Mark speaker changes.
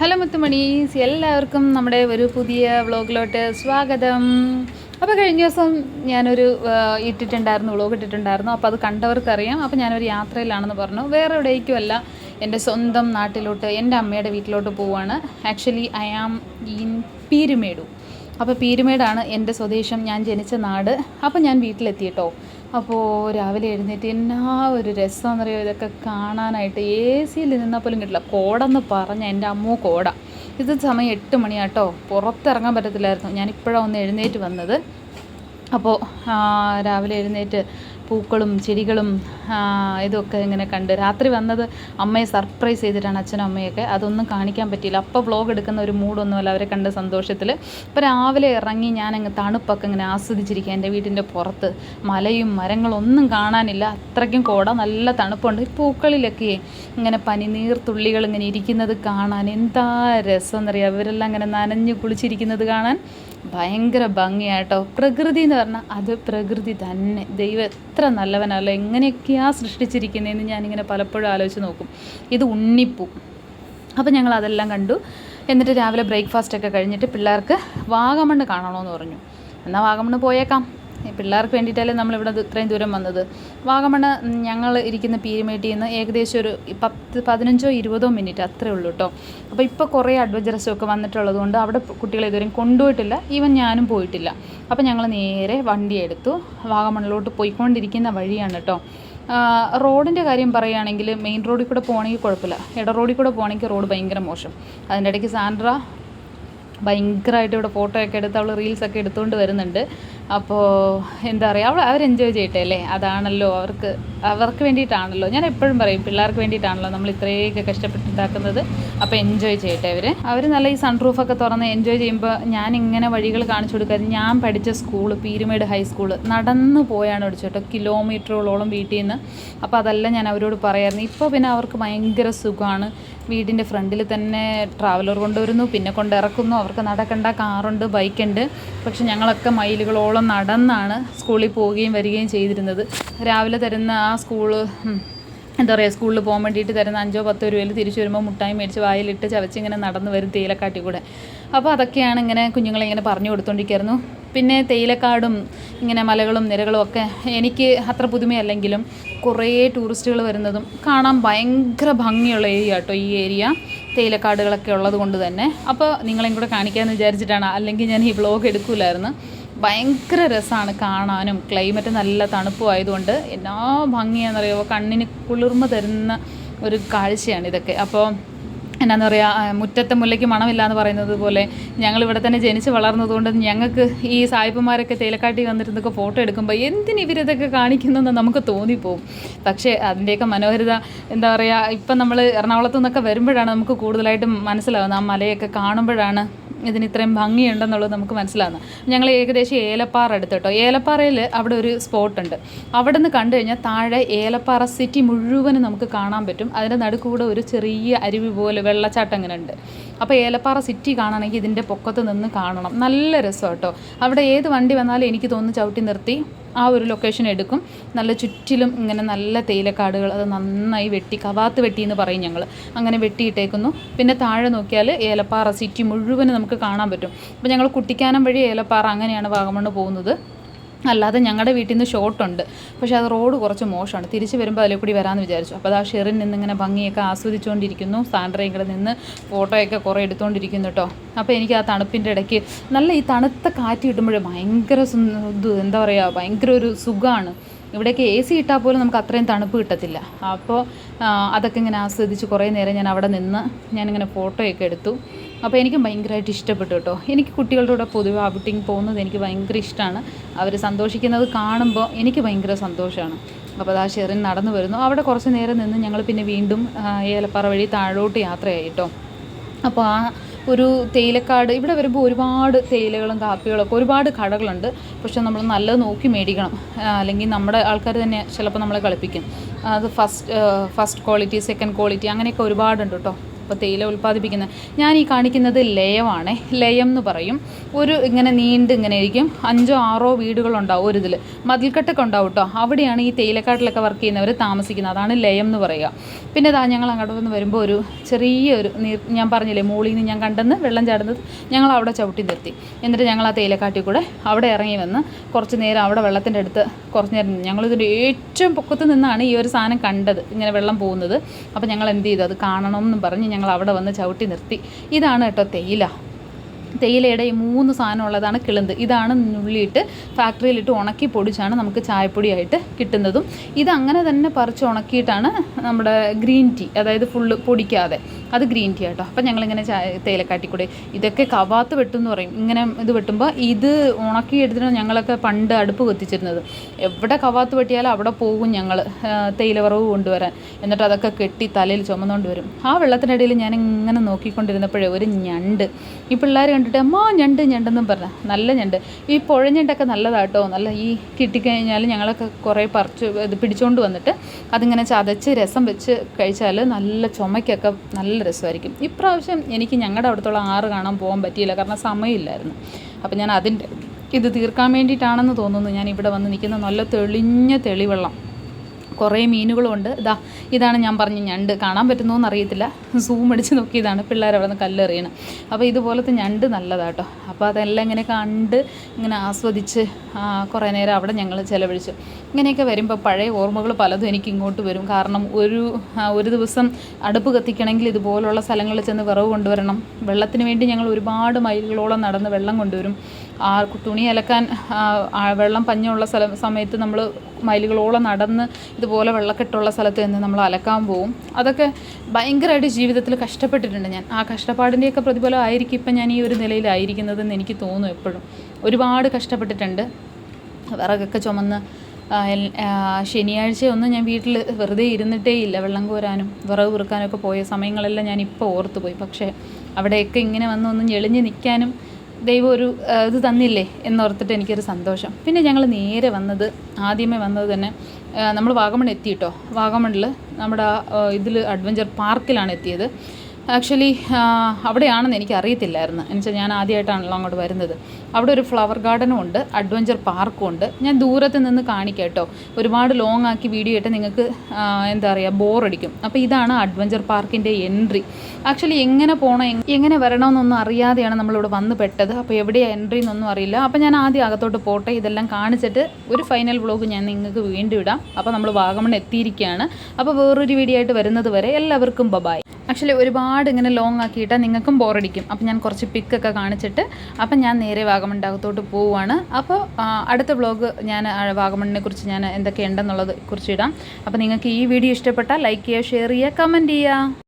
Speaker 1: Hello മുത്തുമണീസ് എല്ലാവർക്കും നമ്മുടെ ഒരു പുതിയ വ്ളോഗിലോട്ട് സ്വാഗതം. അപ്പോൾ കഴിഞ്ഞ ദിവസം ഞാനൊരു ഇട്ടിട്ടുണ്ടായിരുന്നു വ്ളോഗ് ഇട്ടിട്ടുണ്ടായിരുന്നു. അപ്പോൾ അത് കണ്ടവർക്കറിയാം. അപ്പോൾ ഞാനൊരു യാത്രയിലാണെന്ന് പറഞ്ഞു. വേറെ എവിടേക്കുമല്ല എന്റെ സ്വന്തം നാട്ടിലോട്ട് എന്റെ അമ്മയുടെ വീട്ടിലോട്ട് പോവാണ്. Actually I am in Peermade അപ്പോൾ പീരുമേടാണ് എന്റെ സ്വദേശം. ഞാൻ ജനിച്ച നാട്. അപ്പോൾ ഞാൻ വീട്ടിലെത്തി കേട്ടോ. അപ്പോൾ രാവിലെ എഴുന്നേറ്റ് എന്നാ ഒരു രസമെന്നറിയോ ഇതൊക്കെ കാണാനായിട്ട് എ സിയിൽ നിന്നാൽ പോലും കിട്ടില്ല. കോടെന്ന് പറഞ്ഞ എന്റെ അമ്മ കോട. ഇത് സമയം എട്ട് മണിയാട്ടോ. പുറത്തിറങ്ങാൻ പറ്റത്തില്ലായിരുന്നു. ഞാനിപ്പോഴാണ് ഒന്ന് എഴുന്നേറ്റ് വന്നത്. അപ്പോൾ രാവിലെ എഴുന്നേറ്റ് പൂക്കളും ചെടികളും ഇതൊക്കെ ഇങ്ങനെ കണ്ട് രാത്രി വന്നത് അമ്മയെ സർപ്രൈസ് ചെയ്തിട്ടാണ് അച്ഛനും അമ്മയൊക്കെ. അതൊന്നും കാണിക്കാൻ പറ്റിയില്ല. അപ്പോൾ വ്ളോഗ് എടുക്കുന്ന ഒരു മൂഡൊന്നുമല്ല. അവരെ കണ്ട സന്തോഷത്തിൽ ഇപ്പോൾ രാവിലെ ഇറങ്ങി ഞാനങ്ങ് തണുപ്പൊക്കെ ഇങ്ങനെ ആസ്വദിച്ചിരിക്കുക എന്റെ വീടിന്റെ പുറത്ത് മലയും മരങ്ങളും ഒന്നും കാണാനില്ല. അത്രയ്ക്കും കോട. നല്ല തണുപ്പുണ്ട്. ഈ പൂക്കളിലൊക്കെ ഇങ്ങനെ പനിനീർ തുള്ളികൾ ഇങ്ങനെ ഇരിക്കുന്നത് കാണാൻ എന്താ രസം എന്നറിയാം ഇവരെല്ലാം ഇങ്ങനെ നനഞ്ഞ് കുളിച്ചിരിക്കുന്നത് കാണാൻ. ഭയങ്കര ഭംഗിയാട്ടോ. പ്രകൃതി എന്ന് പറഞ്ഞാൽ അത് പ്രകൃതി തന്നെ. ദൈവം എത്ര നല്ലവനല്ല. എങ്ങനെയൊക്കെയാ സൃഷ്ടിച്ചിരിക്കുന്നതെന്ന് ഞാനിങ്ങനെ പലപ്പോഴും ആലോചിച്ച് നോക്കും. ഇത് ഉണ്ണിപ്പൂ. അപ്പോൾ ഞങ്ങൾ അതെല്ലാം കണ്ടു. എന്നിട്ട് രാവിലെ ബ്രേക്ക്ഫാസ്റ്റ് ഒക്കെ കഴിഞ്ഞിട്ട് പിള്ളേർക്ക് വാഗമണ്ണ് കാണണമെന്ന് പറഞ്ഞു. എന്നാൽ വാഗമണ്ണ് പോയേക്കാം. പിള്ളേർക്ക് വേണ്ടിയിട്ടല്ലേ നമ്മളിവിടെ ഇത് ഇത്രയും ദൂരം വന്നത്. വാഗമണ് ഞങ്ങൾ ഇരിക്കുന്ന പീരുമേട്ടിൽ നിന്ന് ഏകദേശം ഒരു പത്ത് പതിനഞ്ചോ ഇരുപതോ മിനിറ്റ് അത്രേ ഉള്ളൂ കേട്ടോ അപ്പോൾ ഇപ്പോൾ കുറേ അഡ്വഞ്ചറസും ഒക്കെ വന്നിട്ടുള്ളത് കൊണ്ട് അവിടെ കുട്ടികളെ ഇതുവരെയും കൊണ്ടുപോയിട്ടില്ല. ഈവൻ ഞാനും പോയിട്ടില്ല. അപ്പോൾ ഞങ്ങൾ നേരെ വണ്ടി എടുത്തു വാഗമണിലോട്ട് പോയിക്കൊണ്ടിരിക്കുന്ന വഴിയാണ് കേട്ടോ റോഡിന്റെ കാര്യം പറയുകയാണെങ്കിൽ മെയിൻ റോഡിൽ കൂടെ പോകണമെങ്കിൽ കുഴപ്പമില്ല. ഇട റോഡിൽ കൂടെ പോകണമെങ്കിൽ റോഡ് ഭയങ്കര മോശം. അതിന്റെ ഇടയ്ക്ക് സാൻഡ്ര ഭയങ്കരമായിട്ട് ഇവിടെ ഫോട്ടോ ഒക്കെ എടുത്ത് അവൾ റീൽസൊക്കെ എടുത്തുകൊണ്ട് വരുന്നുണ്ട്. അപ്പോൾ എന്താ പറയുക അവൾ അവർ എൻജോയ് ചെയ്യട്ടെ അല്ലേ? അതാണല്ലോ അവർക്ക് അവർക്ക് വേണ്ടിയിട്ടാണല്ലോ. ഞാൻ എപ്പോഴും പറയും പിള്ളേർക്ക് വേണ്ടിയിട്ടാണല്ലോ നമ്മൾ ഇത്രയൊക്കെ കഷ്ടപ്പെട്ടുണ്ടാക്കുന്നത്. അപ്പോൾ എൻജോയ് ചെയ്യട്ടെ അവർ അവർ നല്ല ഈ സൺറൂഫൊക്കെ തുറന്ന് എൻജോയ് ചെയ്യുമ്പോൾ ഞാൻ ഇങ്ങനെ വഴികൾ കാണിച്ചു കൊടുക്കാതെ ഞാൻ പഠിച്ച സ്കൂൾ പീരുമേട് ഹൈസ്കൂൾ നടന്നു പോയാണ് പഠിച്ചു കേട്ടോ. കിലോമീറ്ററുകളോളം വീട്ടിൽ നിന്ന് അപ്പോൾ അതെല്ലാം ഞാൻ അവരോട് പറയായിരുന്നു ഇപ്പോൾ പിന്നെ അവർക്ക് ഭയങ്കര സുഖമാണ്. വീടിന്റെ ഫ്രണ്ടിൽ തന്നെ ട്രാവലർ കൊണ്ടുവരുന്നു പിന്നെ കൊണ്ടിറക്കുന്നു. അവർക്ക് നടക്കേണ്ട കാറുണ്ട് ബൈക്കുണ്ട്. പക്ഷെ ഞങ്ങളൊക്കെ മൈലുകളോളം നടന്നാണ് സ്കൂളിൽ പോവുകയും വരികയും ചെയ്തിരുന്നത്. രാവിലെ തരുന്ന ആ സ്കൂൾ എന്താ പറയുക സ്കൂളിൽ പോകാൻ വേണ്ടിയിട്ട് തരുന്ന അഞ്ചോ പത്തോ രൂപയിൽ തിരിച്ചു വരുമ്പോൾ മുട്ടായി മേടിച്ച് വായിലിട്ട് ചവച്ചിങ്ങനെ നടന്നു വരും തേയിലക്കാട്ടിൽ കൂടെ. അപ്പോൾ അതൊക്കെയാണ് ഇങ്ങനെ കുഞ്ഞുങ്ങളെ ഇങ്ങനെ പറഞ്ഞു കൊടുത്തോണ്ടിരിക്കുന്നു പിന്നെ തേയിലക്കാടും ഇങ്ങനെ മലകളും നിരകളും ഒക്കെ എനിക്ക് അത്ര പുതുമയല്ലെങ്കിലും കുറേ ടൂറിസ്റ്റുകൾ വരുന്നതും കാണാൻ ഭയങ്കര ഭംഗിയുള്ള ഏരിയ കേട്ടോ ഈ ഏരിയ. തേയിലക്കാടുകളൊക്കെ ഉള്ളത് കൊണ്ട് തന്നെ. അപ്പോൾ നിങ്ങളെയും കൂടെ കാണിക്കാമെന്ന് വിചാരിച്ചിട്ടാണ്. അല്ലെങ്കിൽ ഞാൻ ഈ വ്ളോഗ് എടുക്കില്ലായിരുന്നു ഭയങ്കര രസമാണ് കാണാനും. ക്ലൈമറ്റ് നല്ല തണുപ്പും ആയതുകൊണ്ട് എന്നാ ഭംഗിയാണെന്നറിയാമോ കണ്ണിന് കുളിർമ തരുന്ന ഒരു കാഴ്ചയാണ് ഇതൊക്കെ. അപ്പോൾ എന്നാന്ന് പറയുക മുറ്റത്തെ മുല്ലയ്ക്ക് മണമില്ല എന്ന് പറയുന്നത് പോലെ ഞങ്ങൾ ഇവിടെ തന്നെ ജനിച്ച് വളർന്നതുകൊണ്ട് ഞങ്ങൾക്ക് ഈ സായിപ്പന്മാരൊക്കെ തേയിലക്കാട്ടി വന്നിരുന്നൊക്കെ ഫോട്ടോ എടുക്കുമ്പോൾ എന്തിന് ഇവരിതൊക്കെ കാണിക്കുന്നതെന്ന് നമുക്ക് തോന്നിപ്പോവും. പക്ഷേ അതിന്റെയൊക്കെ മനോഹരിത എന്താ പറയുക ഇപ്പം നമ്മൾ എറണാകുളത്തു നിന്നൊക്കെ വരുമ്പോഴാണ് നമുക്ക് കൂടുതലായിട്ടും മനസ്സിലാവുന്നത്. ആ മലയൊക്കെ കാണുമ്പോഴാണ് ഇതിന് ഇത്രയും ഭംഗിയുണ്ടെന്നുള്ളത് നമുക്ക് മനസ്സിലാകുന്നത് ഞങ്ങൾ ഏകദേശം ഏലപ്പാറ എടുത്ത് കേട്ടോ. ഏലപ്പാറയിൽ അവിടെ ഒരു സ്പോട്ടുണ്ട്. അവിടെ നിന്ന് കണ്ടു കഴിഞ്ഞാൽ താഴെ ഏലപ്പാറ സിറ്റി മുഴുവനും നമുക്ക് കാണാൻ പറ്റും. അതിന്റെ നടുക്കൂടെ ഒരു ചെറിയ അരുവി പോലെ വെള്ളച്ചാട്ടം അങ്ങനെ ഉണ്ട്. അപ്പോൾ ഏലപ്പാറ സിറ്റി കാണണമെങ്കിൽ ഇതിന്റെ പൊക്കത്ത് നിന്ന് കാണണം. നല്ല രസം കേട്ടോ. അവിടെ ഏത് വണ്ടി വന്നാലും എനിക്ക് തോന്നുന്നു ചവിട്ടി നിർത്തി. ആ ഒരു ലൊക്കേഷൻ എടുക്കും. നല്ല ചുറ്റിലും ഇങ്ങനെ നല്ല തേയിലക്കാടുകൾ അത് നന്നായി വെട്ടി കവാത്ത് വെട്ടി എന്ന് പറയും ഞങ്ങൾ അങ്ങനെ വെട്ടിയിട്ടേക്കുന്നു. പിന്നെ താഴെ നോക്കിയാൽ ഏലപ്പാറ സിറ്റി മുഴുവനും നമുക്ക് കാണാൻ പറ്റും. അപ്പോൾ ഞങ്ങൾ കുട്ടിക്കാനം വഴി ഏലപ്പാറ അങ്ങനെയാണ് വാഗമണ്ണ് പോകുന്നത്. അല്ലാതെ ഞങ്ങളുടെ വീട്ടിൽ നിന്ന് ഷോട്ടുണ്ട് പക്ഷേ അത് റോഡ് കുറച്ച് മോശമാണ് തിരിച്ച് വരുമ്പോൾ അതിൽ കൂടി വരാമെന്ന് വിചാരിച്ചു. അപ്പോൾ ആ ഷെറിൻ നിന്നിങ്ങനെ ഭംഗിയൊക്കെ ആസ്വദിച്ചുകൊണ്ടിരിക്കുന്നു സാൻഡ്രയും നിന്ന് ഫോട്ടോയൊക്കെ കുറേ എടുത്തുകൊണ്ടിരിക്കുന്നു കേട്ടോ അപ്പോൾ എനിക്ക് ആ തണുപ്പിന്റെ ഇടയ്ക്ക് നല്ല ഈ തണുത്ത കാറ്റ് കിട്ടുമ്പോൾ ഭയങ്കര എന്താ പറയുക ഭയങ്കര ഒരു സുഖമാണ് ഇവിടേക്ക് എ സി ഇട്ടാൽ പോലും നമുക്ക് അത്രയും തണുപ്പ് കിട്ടത്തില്ല. അപ്പോൾ അതൊക്കെ ഇങ്ങനെ ആസ്വദിച്ച് കുറേ നേരം ഞാൻ അവിടെ നിന്ന് ഞാനിങ്ങനെ ഫോട്ടോയൊക്കെ എടുത്തു. അപ്പോൾ എനിക്ക് ഭയങ്കരമായിട്ട് ഇഷ്ടപ്പെട്ടു കേട്ടോ. എനിക്ക് കുട്ടികളുടെ കൂടെ പൊതുവെ ഔട്ടിങ് പോകുന്നത് എനിക്ക് ഭയങ്കര ഇഷ്ടമാണ്. അവർ സന്തോഷിക്കുന്നത് കാണുമ്പോൾ എനിക്ക് ഭയങ്കര സന്തോഷമാണ്. അപ്പോൾ ആ ഷെറിൻ നടന്നു വരുന്നു. അവിടെ കുറച്ച് നേരം നിന്ന് ഞങ്ങൾ പിന്നെ വീണ്ടും ഏലപ്പാറ വഴി താഴോട്ട് യാത്രയായി കേട്ടോ. അപ്പോൾ ആ ഒരു തേയിലക്കാട് ഇവിടെ വരുമ്പോൾ ഒരുപാട് തേയിലകളും കാപ്പികളും ഒക്കെ ഒരുപാട് കടകളുണ്ട്. പക്ഷെ നമ്മൾ നല്ലത് നോക്കി മേടിക്കണം. അല്ലെങ്കിൽ നമ്മുടെ ആൾക്കാർ തന്നെ ചിലപ്പോൾ നമ്മളെ കളിപ്പിക്കും. അത് first first quality second quality അങ്ങനെയൊക്കെ ഒരുപാടുണ്ട് കേട്ടോ. അപ്പോൾ തേയില ഉൽപ്പാദിപ്പിക്കുന്നത് ഞാൻ ഈ കാണിക്കുന്നത് ലയമാണ് ലയം എന്ന് പറയും. ഒരു ഇങ്ങനെ നീണ്ട് ഇങ്ങനെ ഇരിക്കും. അഞ്ചോ ആറോ വീടുകളുണ്ടാവും ഒരു ഇതിൽ മതിൽക്കെട്ടൊക്കെ ഉണ്ടാവും കേട്ടോ അവിടെയാണ് ഈ തേയിലക്കാട്ടിലൊക്കെ വർക്ക് ചെയ്യുന്നവർ താമസിക്കുന്നത്. അതാണ് ലയം എന്ന് പറയുക. പിന്നെ ഇതാ ഞങ്ങൾ അങ്ങോട്ട് വന്ന് വരുമ്പോൾ ഒരു ചെറിയൊരു നീർ ഞാൻ പറഞ്ഞില്ലേ മുകളിൽ നിന്ന് ഞാൻ കണ്ടെന്ന് വെള്ളം ചാടുന്നത് ഞങ്ങൾ അവിടെ ചവിട്ടി നിർത്തി. എന്നിട്ട് ഞങ്ങൾ ആ തേയിലക്കാട്ടിൽ കൂടെ അവിടെ ഇറങ്ങി വന്ന് കുറച്ച് നേരം അവിടെ വെള്ളത്തിന്റെ അടുത്ത് കുറച്ച് നേരം ഞങ്ങളിതിന്റെ ഏറ്റവും പൊക്കത്ത് നിന്നാണ് ഈ ഒരു സാധനം കണ്ടത് ഇങ്ങനെ വെള്ളം പോകുന്നത്. അപ്പോൾ ഞങ്ങൾ എന്ത് ചെയ്തു? അത് കാണണമെന്നും പറഞ്ഞ് ഞങ്ങൾ അവിടെ വന്ന് ചവിട്ടി നിർത്തി. ഇതാണ് കേട്ടോ തേയില. തേയിലയുടെ ഈ മൂന്ന് സാധനം ഉള്ളതാണ് കിളുന്ത്. ഇതാണ് നുള്ളിയിട്ട് ഫാക്ടറിയിലിട്ട് ഉണക്കി പൊടിച്ചാണ് നമുക്ക് ചായപ്പൊടിയായിട്ട് കിട്ടുന്നതും. ഇത് അങ്ങനെ തന്നെ പറിച്ച് ഉണക്കിയിട്ടാണ് നമ്മുടെ ഗ്രീൻ ടീ അതായത് ഫുള്ള് പൊടിക്കാതെ. അത് ഗ്രീൻ ടീ ആട്ടോ. അപ്പം ഞങ്ങളിങ്ങനെ തേയിലക്കാട്ടിക്കൂടെ. ഇതൊക്കെ കവാത്ത് വെട്ടും എന്ന് പറയും. ഇങ്ങനെ ഇത് വെട്ടുമ്പോൾ ഇത് ഉണക്കി എടുത്തിട്ട് ഞങ്ങളൊക്കെ പണ്ട് അടുപ്പ് കത്തിച്ചിരുന്നത്. എവിടെ കവാത്ത് വെട്ടിയാലും അവിടെ പോകും ഞങ്ങൾ തേയില വറവ് കൊണ്ടുവരാൻ. എന്നിട്ട് അതൊക്കെ കെട്ടി തലയിൽ ചുമന്നുകൊണ്ട് വരും. ആ ഇടയിൽ ഞാൻ ഇങ്ങനെ നോക്കിക്കൊണ്ടിരുന്നപ്പോഴേ ഒരു ഞണ്ട്. ഈ പിള്ളേർ കണ്ടിട്ട് അമ്മ ഞണ്ട് ഞണ്ടെന്നും പറഞ്ഞ. നല്ല ഞണ്ട്. ഈ പുഴഞ്ഞണ്ടൊക്കെ നല്ലതാട്ടോ. നല്ല ഈ കിട്ടിക്കഴിഞ്ഞാൽ ഞങ്ങളൊക്കെ കുറേ പറിച്ച് ഇത് പിടിച്ചുകൊണ്ട് വന്നിട്ട് അതിങ്ങനെ ചതച്ച് രസം വെച്ച് കഴിച്ചാൽ നല്ല ചുമയ്ക്കൊക്കെ നല്ല രസമായിരിക്കും. ഇപ്രാവശ്യം എനിക്ക് ഞങ്ങളുടെ അവിടുത്തുള്ള ആറ് കാണാൻ പോകാൻ പറ്റിയില്ല. കാരണം സമയമില്ലായിരുന്നു. അപ്പം ഞാൻ അതിന്റെ ഇത് തീർക്കാൻ വേണ്ടിയിട്ടാണെന്ന് തോന്നുന്നു. ഞാൻ ഇവിടെ വന്ന് നിൽക്കുന്ന നല്ല തെളിഞ്ഞ തെളിവെള്ളം. കുറേ മീനുകളുണ്ട്. ഇതാ ഇതാണ് ഞാൻ പറഞ്ഞ ഞണ്ട്. കാണാൻ പറ്റുന്നോന്ന് അറിയത്തില്ല. സൂം അടിച്ച് നോക്കിയതാണ്. പിള്ളേർ അവിടെ നിന്ന് കല്ലെറിയണം. അപ്പോൾ ഇതുപോലത്തെ ഞണ്ട് നല്ലതാട്ടോ. അപ്പോൾ അതെല്ലാം ഇങ്ങനെ കണ്ട് ഇങ്ങനെ ആസ്വദിച്ച് കുറേ നേരം അവിടെ ഞങ്ങൾ ചിലവഴിച്ചു. ഇങ്ങനെയൊക്കെ വരുമ്പോൾ പഴയ ഓർമ്മകൾ പലതും എനിക്ക് ഇങ്ങോട്ട് വരും. കാരണം ഒരു ഒരു ദിവസം അടുപ്പ് കത്തിക്കണമെങ്കിൽ ഇതുപോലുള്ള സ്ഥലങ്ങളിൽ ചെന്ന് വിറവ് കൊണ്ടുവരണം. വെള്ളത്തിന് വേണ്ടി ഞങ്ങൾ ഒരുപാട് മൈലുകളോളം നടന്ന് വെള്ളം കൊണ്ടുവരും. ആ തുണി അലക്കാൻ വെള്ളം പഞ്ഞുള്ള സ്ഥലം സമയത്ത് നമ്മൾ മൈലുകളോളം നടന്ന് ഇതുപോലെ വെള്ളക്കെട്ടുള്ള സ്ഥലത്ത് നിന്ന് നമ്മൾ അലക്കാൻ പോവും. അതൊക്കെ ഭയങ്കരമായിട്ട് ജീവിതത്തിൽ കഷ്ടപ്പെട്ടിട്ടുണ്ട് ഞാൻ. ആ കഷ്ടപ്പാടിന്റെയൊക്കെ പ്രതിഫലം ആയിരിക്കും ഇപ്പം ഞാൻ ഈ ഒരു നിലയിലായിരിക്കുന്നതെന്ന് എനിക്ക് തോന്നും എപ്പോഴും. ഒരുപാട് കഷ്ടപ്പെട്ടിട്ടുണ്ട്. വിറകൊക്കെ ചുമന്ന് ശനിയാഴ്ച ഒന്നും ഞാൻ വീട്ടിൽ വെറുതെ ഇരുന്നിട്ടേ ഇല്ല. വെള്ളം കോരാനും വിറക് പെറുക്കാനൊക്കെ പോയ സമയങ്ങളെല്ലാം ഞാൻ ഇപ്പോൾ ഓർത്തു പോയി. പക്ഷേ അവിടെയൊക്കെ ഇങ്ങനെ വന്ന് ഒന്ന് ഞെളിഞ്ഞ് നിൽക്കാനും ദൈവം ഒരു ഇത് തന്നില്ലേ എന്നോർത്തിട്ട് എനിക്കൊരു സന്തോഷം. പിന്നെ ഞങ്ങൾ നേരെ വന്നത് ആദ്യമേ വന്നത് തന്നെ നമ്മൾ വാഗമൺ എത്തിയിട്ടോ? വാഗമണിൽ നമ്മുടെ ഇതിൽ അഡ്വഞ്ചർ പാർക്കിലാണ് എത്തിയത്. ആക്ച്വലി അവിടെയാണെന്ന് എനിക്ക് അറിയത്തില്ലായിരുന്നു എന്നുവെച്ചാൽ ഞാൻ ആദ്യമായിട്ടാണല്ലോ അങ്ങോട്ട് വരുന്നത്. അവിടെ ഒരു ഫ്ലവർ ഗാർഡനും ഉണ്ട് അഡ്വഞ്ചർ പാർക്കും ഉണ്ട്. ഞാൻ ദൂരത്ത് നിന്ന് കാണിക്കാം കേട്ടോ ഒരുപാട് ലോങ് ആക്കി വീഡിയോ ഇട്ട് നിങ്ങൾക്ക് എന്താ പറയുക ബോറടിക്കും അപ്പോൾ ഇതാണ് അഡ്വഞ്ചർ പാർക്കിന്റെ എൻട്രി ആക്ച്വലി എങ്ങനെ പോകണം എങ്- എങ്ങനെ വരണമെന്നൊന്നും അറിയാതെയാണ് നമ്മളിവിടെ വന്ന് പെട്ടത്. അപ്പോൾ എവിടെയാണ് എൻട്രി എന്നൊന്നും അറിയില്ല. അപ്പോൾ ഞാൻ ആദ്യം അകത്തോട്ട് പോട്ടെ ഇതെല്ലാം കാണിച്ചിട്ട് ഒരു ഫൈനൽ വ്ളോഗ് ഞാൻ നിങ്ങൾക്ക് വീണ്ടും ഇടാം. അപ്പോൾ നമ്മൾ വാഗമൺ എത്തിയിരിക്കുകയാണ്. അപ്പോൾ വേറൊരു വീഡിയോ ആയിട്ട് വരുന്നത് വരെ എല്ലാവർക്കും ബബായ് ആക്ച്വലി ഒരുപാട് ഇങ്ങനെ ലോങ് ആക്കിയിട്ടാൽ നിങ്ങൾക്കും ബോറടിക്കും അപ്പം ഞാൻ കുറച്ച് പിക്കൊക്കെ കാണിച്ചിട്ട് അപ്പം ഞാൻ നേരെ വാഗമണിന്റെ അകത്തോട്ട് പോവുകയാണ് അപ്പോൾ അടുത്ത വ്ളോഗ് ഞാൻ വാഗമണ്ണിനെ കുറിച്ച് ഞാൻ എന്തൊക്കെ ഉണ്ടെന്നുള്ളത് കുറിച്ച് ഇടാം. അപ്പോൾ നിങ്ങൾക്ക് ഈ വീഡിയോ ഇഷ്ടപ്പെട്ടാൽ ലൈക്ക് ചെയ്യുക ഷെയർ ചെയ്യുക കമന്റ് ചെയ്യുക.